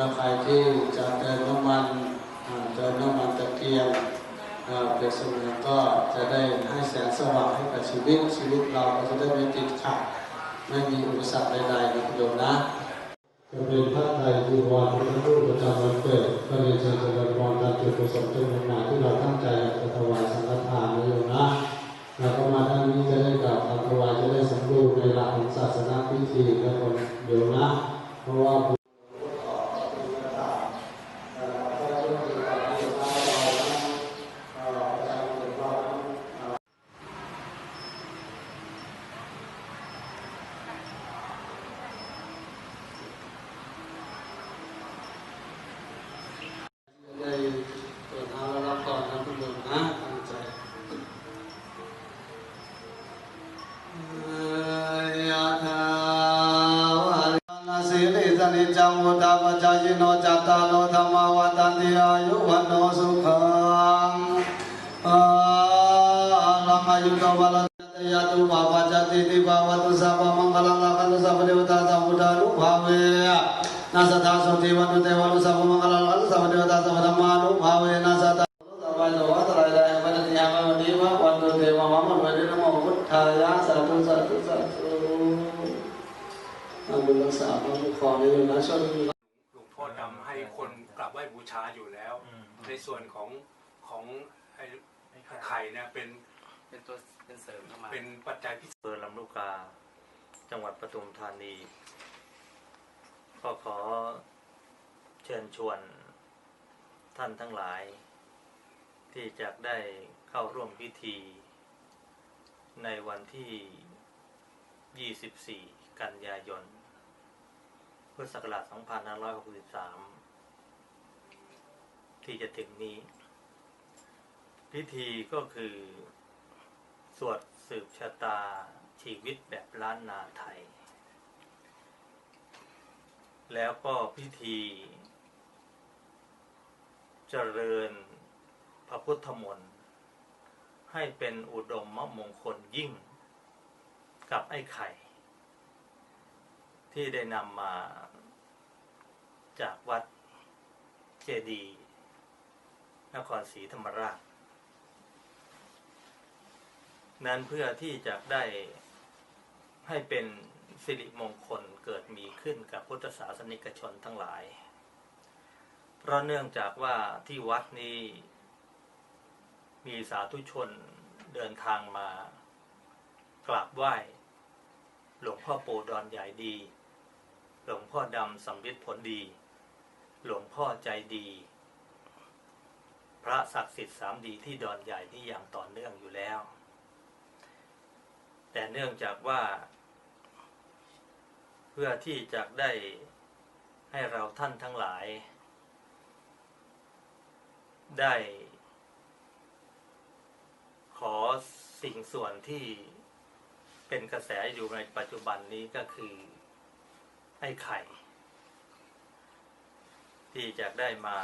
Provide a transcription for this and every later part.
แล้วใครที่จะเติมน้ำมันเติมน้ำมันตะเกียงเปรียบเสมือนก็จะได้ให้แสงสว่างให้กับชีวิตชีวิตเราก็จะได้ไม่ติดขัดไม่มีอุปสรรคใดๆนะคุณโยมนะจะเป็นพระไตรจีวรพระรูปประจำวันเกิดก็เรียนเชิญเจริญพรตามจุดประสงค์จำนวนหมายที่เราตั้งใจจะถวายสังฆทานนะโยมนะ จังวุฒาปจายิโนจัตตาโนธรรมวัตันติอายุวันโนสุขังอาลังอายุตวาละยาตุปะปัจจติติบาวตุสัพพมังคลังลาคันตุสัพพเดวตาสัพพุทธานุภาเวนาสัตาสุติวันตุเทวานุสัพพมังคลังอัลสัพพเดวตาสัพพธรรมานุภาเวนาสัตาสัพพะโสวะตรายายวันติยามวันนี้วะวันตุเทวามะมันวันนี้นโมพุทธายะสาธุสาธุสาธุอา บุญรักษาพระมุขอในนะชนหลวงพ่อดำให้คนกราบไหว้บูชาอยู่แล้วอืมในส่วนของของไอ้ไข่เนี่ยเป็นเป็นตัวเป็นเสริมเข้ามาเป็นปัจจัยพิเศษอำเภอลำลูกกา จังหวัดปทุมธานี ก็ขอเชิญชวนท่านทั้งหลาย ที่จะได้เข้าร่วมพิธี ในวันที่ 24 กันยายน พุทธศักราช 2563 ที่จะถึงนี้ พิธีก็คือ สวดสืบชะตาชีวิตแบบล้านนาไทย แล้วก็พิธี เจริญพระพุทธมนต์ให้เป็นอุดมมมงคลยิ่งกับไอ้ไข่ ที่ได้นำมาจากวัดเจดีนครศรีธรรมราช นั้นเพื่อที่จะได้ให้เป็นสิริมงคลเกิดมีขึ้นกับพุทธศาสนิกชนทั้งหลาย เพราะเนื่องจากว่าที่วัดนี้มีสาธุชนเดินทางมากราบไหว้ หลวงพ่อปู่ดอนใหญ่ดี ลวงพ่อดำสำริดผลดี หลวงพ่อใจดี พระศักดิ์สิทธิ์สามดีที่ดอนใหญ่นี่อย่างต่อเนื่องอยู่แล้ว แต่เนื่องจากว่า เพื่อที่จะได้ให้เราท่านทั้งหลาย ได้ ขอสิ่งส่วนที่เป็นกระแสอยู่ในปัจจุบันนี้ก็คือ ไอ้ไข่ ที่จะได้มา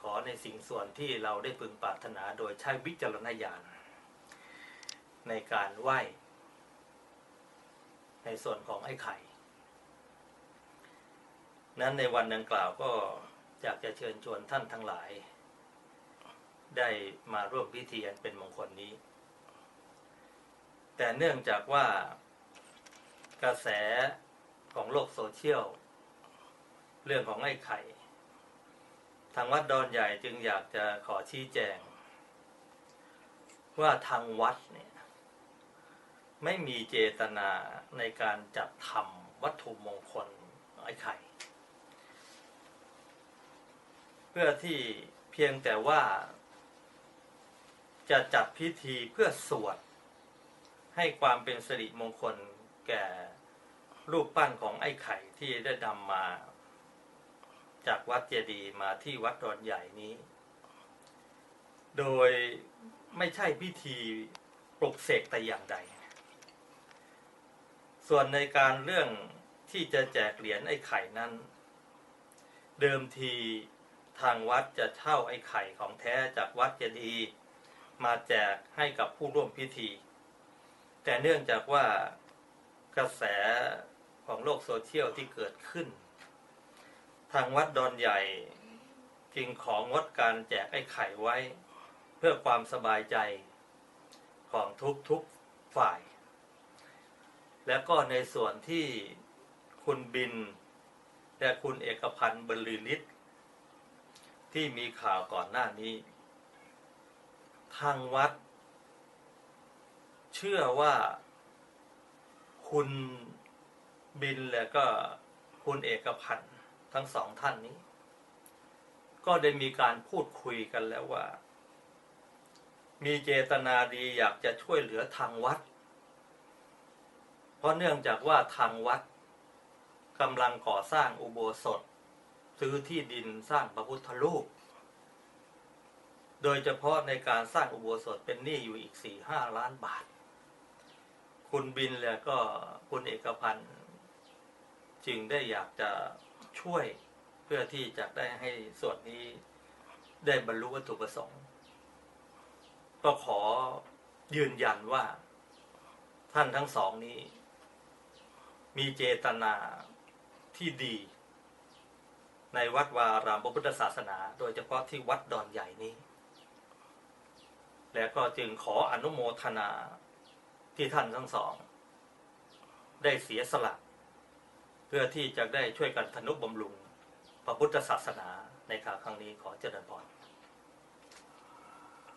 ขอในสิ่งส่วนที่เราได้พึงปรารถนาโดยใช้วิจารณญาณในการไหว้ ในส่วนของไอ้ไข่ นั้นในวันดังกล่าวก็อยากจะเชิญชวนท่านทั้งหลาย ได้มาร่วมพิธีอันเป็นมงคลนี้ แต่เนื่องจากว่า กระแสของโลกโซเชียล เรื่องของไอ้ไข่ ทางวัดดอนใหญ่จึงอยากจะขอชี้แจง ว่าทางวัดเนี่ย ไม่มีเจตนาในการจัดทำวัตถุมงคลไอ้ไข่ เพื่อที่เพียงแต่ว่าจะจัดพิธีเพื่อสวดให้ความเป็นสิริมงคล แก่รูปปั้นของไอ้ไข่ที่ได้นำมา จากวัดเจดีย์มาที่วัดดอนใหญ่นี้ โดยไม่ใช่พิธีปลุกเสกแต่อย่างใด ส่วนในการเรื่องที่จะแจกเหรียญไอ้ไข่นั้น เดิมทีทางวัดจะเช่าไอ้ไข่ของแท้จากวัดเจดีย์มาแจกให้กับผู้ร่วมพิธี แต่เนื่องจากว่า กระแสของโลกโซเชียลที่เกิดขึ้น ทางวัดดอนใหญ่จึงของงดการแจกไอ้ไข่ไว้ เพื่อความสบายใจของทุกทุกฝ่าย แล้วก็ในส่วนที่คุณบิน และคุณเอกพันธ์บรรลือฤทธิ์ที่มีข่าวก่อนหน้านี้ ทางวัด เชื่อว่า คุณบินและก็คุณเอกพันธ์ทั้งสองท่านนี้ ก็ได้มีการพูดคุยกันแล้วว่า มีเจตนาดีอยากจะช่วยเหลือทางวัด เพราะเนื่องจากว่าทางวัดกำลังก่อสร้างอุโบสถ ซื้อที่ดินสร้างพระพุทธรูป โดยเฉพาะในการสร้างอุโบสถเป็นหนี้อยู่อีกสี่ห้าล้านบาท คุณบินแล้วก็คุณเอกพันธ์จึงได้อยากจะช่วยเพื่อที่จะได้ให้ส่วนนี้ได้บรรลุวัตถุประสงค์ ก็ขอยืนยันว่าท่านทั้งสองนี้ มีเจตนาที่ดี ในวัดวาอารามพระพุทธศาสนา โดยเฉพาะที่วัดดอนใหญ่นี้ และก็จึงขออนุโมทนา ที่ท่านทั้งสอง ได้เสียสละ เพื่อที่จะได้ช่วยกันทนุบำรุงพระพุทธศาสนาในคราวครั้งนี้ขอเจริญพร